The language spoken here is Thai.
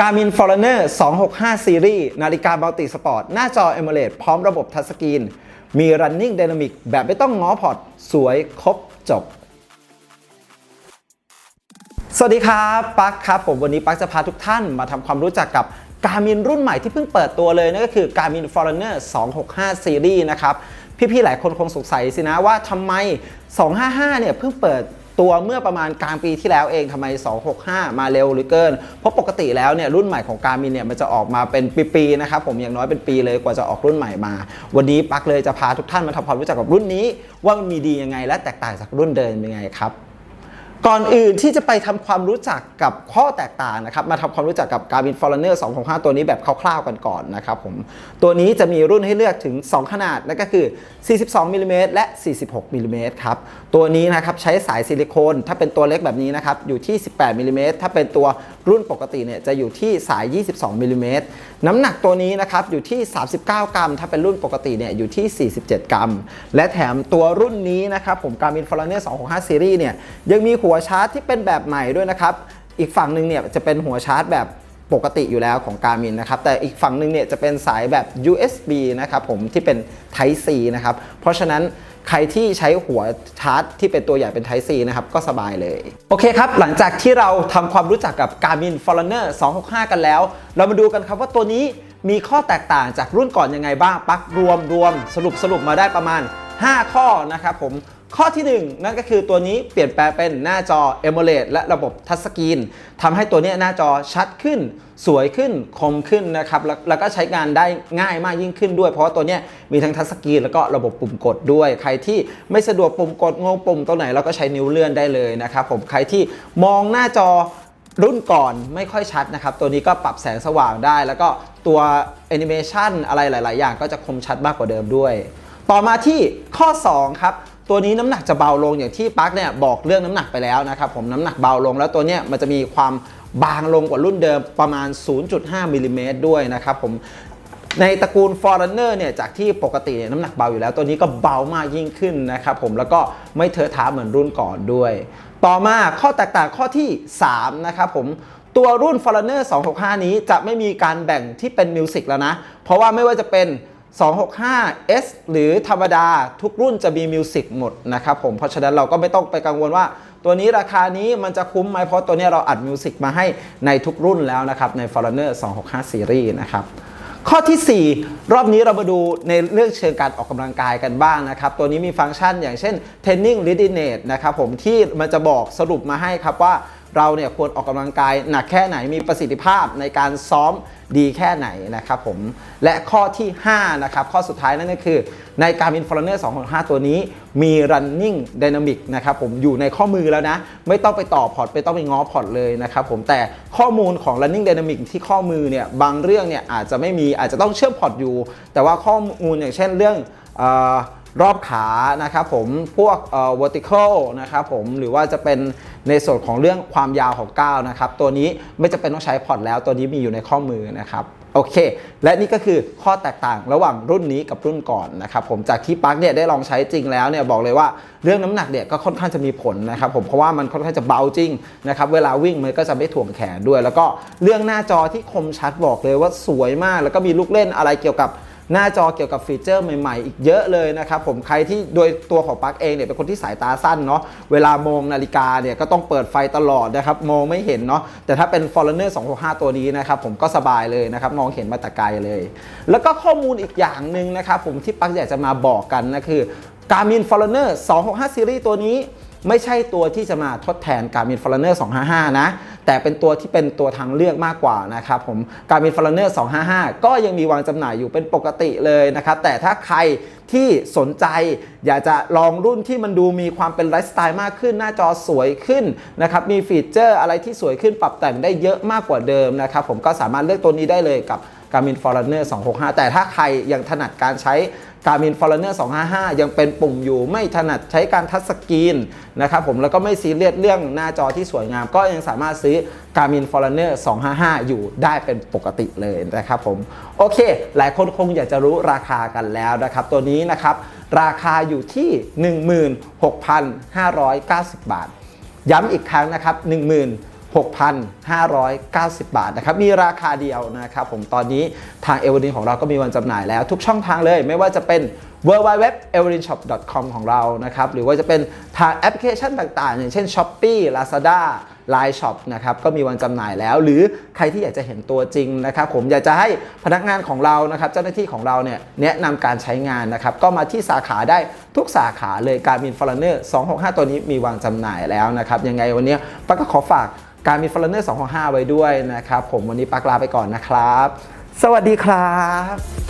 Garmin Forerunner 265 Series นาฬิกาบัลติสปอร์ต หน้าจอ AMOLED พร้อมระบบทัชสกรีน มี Running Dynamic แบบไม่ต้องง้อพอร์ต สวยครบจบ สวัสดีครับปักครับ ผมวันนี้ปักจะพาทุกท่านมาทำความรู้จักกับ Garmin รุ่นใหม่ที่เพิ่งเปิดตัวเลยนั่นก็คือ Garmin Forerunner 265 Series นะครับ พี่ๆ หลายคนคงสงสัยสินะว่าทำไม 255 เนี่ยเพิ่งเปิด ตัวเมื่อประมาณกลางปีที่แล้วเองทำไม 265 มาเร็วหรือเกิน เพราะปกติแล้วเนี่ยรุ่นใหม่ของ Garmin เนี่ยมันจะออกมาเป็นปีๆนะครับผมอย่างน้อยเป็นปีเลยกว่าจะออกรุ่นใหม่มา วันนี้ปักเลยจะพาทุกท่านมาทำความรู้จักกับรุ่นนี้ ว่ามันมีดียังไงและแตกต่างจากรุ่นเดิมยังไงครับ ก่อนอื่นที่จะไปทำความรู้จักกับข้อแตกต่างนะครับ มาทำความรู้จักกับ Garmin Forerunner 265ตัวนี้แบบคร่าวๆกันก่อนนะครับผม ตัวนี้จะมีรุ่นให้เลือกถึง 2 ขนาด นั่นก็คือ 42มิลลิเมตรและ 46มิลลิเมตรครับ ตัวนี้นะครับใช้สายซิลิโคน ถ้าเป็นตัวเล็กแบบนี้นะครับ อยู่ที่ 18มิลลิเมตรถ้าเป็นตัวรุ่นปกติเนี่ยจะอยู่ที่สาย 22มิลลิเมตรน้ำหนักตัวนี้นะครับอยู่ที่ 39 กรัม ถ้าเป็นรุ่นปกติเนี่ยอยู่ที่ 47 กรัม และแถมตัวรุ่นนี้นะครับผม Garmin Forerunner 265 Series เนี่ยยังมีหััวชาร์จที่เป็นแบบใหม่ด้วยนะครับ อีกฝั่งหนึ่งเนี่ยจะเป็นหัวชาร์จแบบปกติอยู่แล้วของ Garmin นะครับ แต่อีกฝั่งหนึ่งเนี่ยจะเป็นสายแบบ USB นะครับผมที่เป็น Type C นะครับ เพราะฉะนั้นใครที่ใช้หัวชาร์จที่เป็นตัวใหญ่เป็น Type C นะครับ ก็สบายเลย โอเคครับ หลังจากที่เราทำความรู้จักกับ Garmin Forerunner 265 กันแล้ว เรามาดูกันครับว่าตัวนี้มีข้อแตกต่างจากรุ่นก่อนยังไงบ้างปักรวมรวมสรุปสรุปมาได้ประมาณ 5 ข้อนะครับผม ข้อที่ 1 นั่นก็คือตัวนี้เปลี่ยนแปลงเป็นหน้าจอ AMOLED และระบบทัชสกรีนทำให้ตัวนี้หน้าจอชัดขึ้น สวยขึ้นคมขึ้นนะครับแล้วแล้วก็ใช้งานได้ง่ายมากยิ่งขึ้นด้วย เพราะว่าตัวนี้มีทั้งทัชสกรีนแล้วก็ระบบปุ่มกดด้วย ใครที่ไม่สะดวกปุ่มกดงงปุ่มตัวไหนเราก็ใช้นิ้วเลื่อนได้เลยนะครับผมใครที่มองหน้าจอรุ่นก่อนไม่ค่อยชัดนะครับ ตัวนี้ก็ปรับแสงสว่างได้ แล้วก็ตัวแอนิเมชันอะไรหลาย ๆ อย่างก็จะคมชัดมากกว่าเดิมด้วย ต่อมาที่ข้อ 2 ครับ ตัวนี้น้ำหนักจะเบาลงอย่างที่ปาร์คเนี่ยบอกเรื่องน้ำหนักไปแล้วนะครับผมน้ำหนักเบาลงแล้วตัวเนี้ยมันจะมีความบางลงกว่ารุ่นเดิมประมาณ 0.5มิลลิเมตรด้วยนะครับผมในตระกูล Forerunner เนี่ยจากที่ปกติเนี่ยน้ำหนักเบาอยู่แล้ว ตัวนี้ก็เบามากยิ่งขึ้นนะครับผมแล้วก็ไม่เทอะทะเหมือนรุ่นก่อนด้วย ต่อมาข้อแตกต่างข้อที่ 3 นะครับผมตัวรุ่น Forerunner 265 นี้จะไม่มีการแบ่งที่เป็นมิวสิกแล้วนะ เพราะว่าไม่ว่าจะเป็น 265S หรือธรรมดาทุกรุ่นจะมีมิวสิกหมดนะครับผมเพราะฉะนั้นเราก็ไม่ต้องไปกังวลว่า ตัวนี้ราคานี้มันจะคุ้มไหมเพราะตัวนี้เราอัดมิวสิกมาให้ในทุกรุ่นแล้วนะครับใน Forerunner 265 Series นะครับข้อที่ 4 รอบนี้เรามาดูในเรื่องเชิงการออกกำลังกายกันบ้างนะครับ ตัวนี้มีฟังก์ชันอย่างเช่น Training Readiness นะครับผมที่มันจะบอกสรุปมาให้ครับว่า เราเนี่ยควรออกกำลังกายหนักแค่ไหนมีประสิทธิภาพในการซ้อมดีแค่ไหนนะครับผมและข้อที่5นะครับข้อสุดท้ายนั่นก็คือ ใน Garmin Forerunner 265 ตัวนี้มี Running Dynamic นะครับผมอยู่ในข้อมือแล้วนะ ไม่ต้องไปต่อพอร์ตไม่ต้องไปง้อพอร์ตเลยนะครับผมแต่ข้อมูลของ Running Dynamic ที่ข้อมือเนี่ยบางเรื่องเนี่ยอาจจะไม่มีอาจจะต้องเชื่อมพอร์ตอยู่ แต่ว่าข้อมูลอย่างเช่นเรื่องอ รอบขานะครับผมพวกเอ่อ vertical นะครับผมหรือว่าจะเป็นในส่วนของเรื่องความยาวของก้าวนะครับตัวนี้ไม่จะเป็นต้องใช้พอร์ตแล้วตัวนี้มีอยู่ในข้อมือนะครับโอเค และนี่ก็คือข้อแตกต่างระหว่างรุ่นนี้กับรุ่นก่อนนะครับผมจากที่ปักเนี่ยได้ลองใช้จริงแล้วเนี่ยบอกเลยว่าเรื่องน้ำหนักเนี่ยก็ค่อนข้างจะมีผลนะครับผมเพราะว่ามันค่อนข้างจะเบาจริงนะครับเวลาวิ่งมันก็จะไม่ถ่วงแขนด้วย แล้วก็เรื่องหน้าจอที่คมชัดบอกเลยว่าสวยมาก แล้วก็มีลูกเล่นอะไรเกี่ยวกับ หน้าจอเกี่ยวกับฟีเจอร์ใหม่ ๆ อีกเยอะเลยนะครับผมใครที่โดยตัวของปลั๊กเองเนี่ยเป็นคนที่สายตาสั้นเนาะเวลามองนาฬิกาเนี่ยก็ต้องเปิดไฟตลอดนะครับมองไม่เห็นเนาะแต่ถ้าเป็น Forerunner 265 ตัวนี้นะครับผมก็สบายเลยนะครับมองเห็นมาแต่ไกลเลย แล้วก็ข้อมูลอีกอย่างหนึ่งนะครับผมที่ปลั๊กอยากจะมาบอกกันนะคือ Garmin Forerunner 265 Series ตัวนี้ไม่ใช่ตัวที่จะมาทดแทน Garmin Forerunner 255 นะ แต่เป็นตัวที่เป็นตัวทางเลือกมากกว่านะครับผม Garmin Forerunner 255 ก็ยังมีวางจำหน่ายอยู่เป็นปกติเลยนะครับแต่ถ้าใครที่สนใจอยากจะลองรุ่นที่มันดูมีความเป็นไลฟ์สไตล์มากขึ้น หน้าจอสวยขึ้นนะครับมีฟีเจอร์อะไรที่สวยขึ้นปรับแต่งได้เยอะมากกว่าเดิมนะครับผมก็สามารถเลือกตัวนี้ได้เลยกับ Garmin Forerunner 265 แต่ถ้าใครยังถนัดการใช้ Garmin Forerunner 255 ยังเป็นปุ่มอยู่ไม่ถนัดใช้การทัชสกรีนนะครับผมแล้วก็ไม่ซีเรียสเรื่องหน้าจอที่สวยงาม ก็ยังสามารถซื้อ Garmin Forerunner 255 อยู่ได้เป็นปกติเลยนะครับผมโอเค หลายคนคงอยากจะรู้ราคากันแล้วนะครับ ตัวนี้นะครับราคาอยู่ที่ 16,590 บาท ย้ำอีกครั้งนะครับ 6,590 บาทนะครับ มีราคาเดียวนะครับผมตอนนี้ทางเอเวอร์ดินของเราก็มีวันจำหน่ายแล้ว ทุกช่องทางเลย ไม่ว่าจะเป็น w w w e v e r i n s h o p c o m ของเรานะครับ หรือว่าจะเป็นทางแอปพลิเคชันต่างๆ อย่างเช่น Shopee Lazada Line Shop นะครับ ก็มีวันจำหน่ายแล้ว หรือใครที่อยากจะเห็นตัวจริงนะครับผมอยากจะให้พนักงานของเรานะครับ เจ้าหน้าที่ของเราเนี่ยแนะนำการใช้งานนะครับ ก็มาที่สาขาได้ทุกสาขาเลยการมินฟล r เนอร์265 ตัวนี้มีวางจำหน่ายแล้วนะครับ ยังไงวันนี้ปักก็ขอฝาก การมีฟล r เนอร์265ไว้ด้วยนะครับ ผมวันนี้ปักลาไปก่อนนะครับ สวัสดีครับ